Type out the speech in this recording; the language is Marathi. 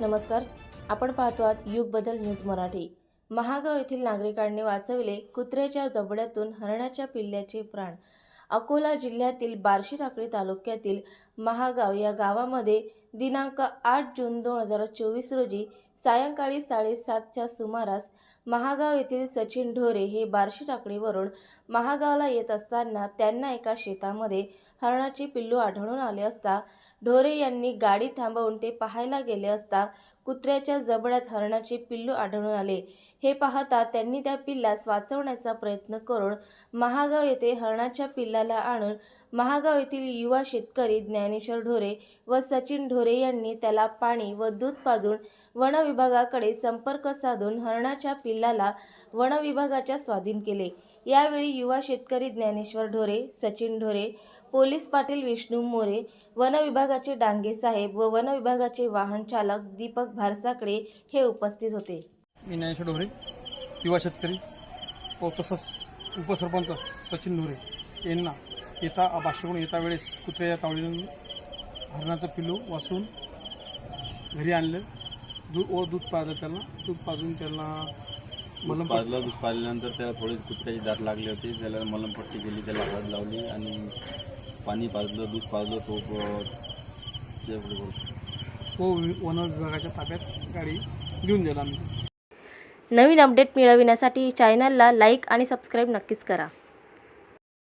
नमस्कार. आपण पाहतो आहात युग बदल न्यूज मराठी. महागाव येथील नागरिकांनी वाचविले कुत्र्याच्या जबड्यातून हरणाच्या पिल्ल्याचे प्राण. अकोला जिल्ह्यातील बार्शी राकडी तालुक्यातील महागाव या गावामध्ये दिनांक आठ जून दोन हजार चोवीस रोजी सायंकाळी साडेसातच्या सुमारास महागाव येथील सचिन ढोरे हे बार्शी टाकडीवरून महागावला येत असताना त्यांना एका शेतामध्ये हरणाचे पिल्लू आढळून आले असता ढोरे यांनी गाडी थांबवून ते पाहायला गेले असता कुत्र्याच्या जबड्यात हरणाचे पिल्लू आढळून आले. हे पाहता त्यांनी त्या पिल्लास वाचवण्याचा प्रयत्न करून महागाव येथे हरणाच्या पिल्लाला आणून महागाव येथील युवा शेतकरी ज्ञान ज्ञानेश्वर ढोरे व सचिन ढोरे यांनी त्याला पाणी व दूध पाजून वन विभागाकडे संपर्क साधून हरणाच्या पिल्लाला वन विभागाच्या स्वाधीन केले. यावेळी युवा शेतकरी ज्ञानेश्वर ढोरे सचिन ढोरे पोलीस पाटील विष्णू मोरे वन विभागाचे डांगे साहेब व वन विभागाचे वाहन चालक दीपक भारसाकडे हे उपस्थित होते. मी ज्ञानेश्वर ढोरे युवा शेतकरी व तसंच उपसरपंच सचिन ढोरे यांना येता भाष्यकडून येता वेळेस कुत्र्याच्या तावडीतून हरणाचं पिल्लू वाचून घरी आणलं. दूध व दूध पाजलं त्यांना. दूध पाजून त्यांना मलम पाजलं दूध पाजल्यानंतर त्याला थोडी कुत्र्याची दात लागली होती. त्याला मलमपट्टी केली त्याला हळद लावली आणि पाणी पाजलं दूध पाजलं तो ते वन विभागाच्या ताब्यात गाडी देऊन दिला आम्ही. नवीन अपडेट मिळविण्यासाठी चॅनलला लाईक आणि सबस्क्राईब नक्कीच करा.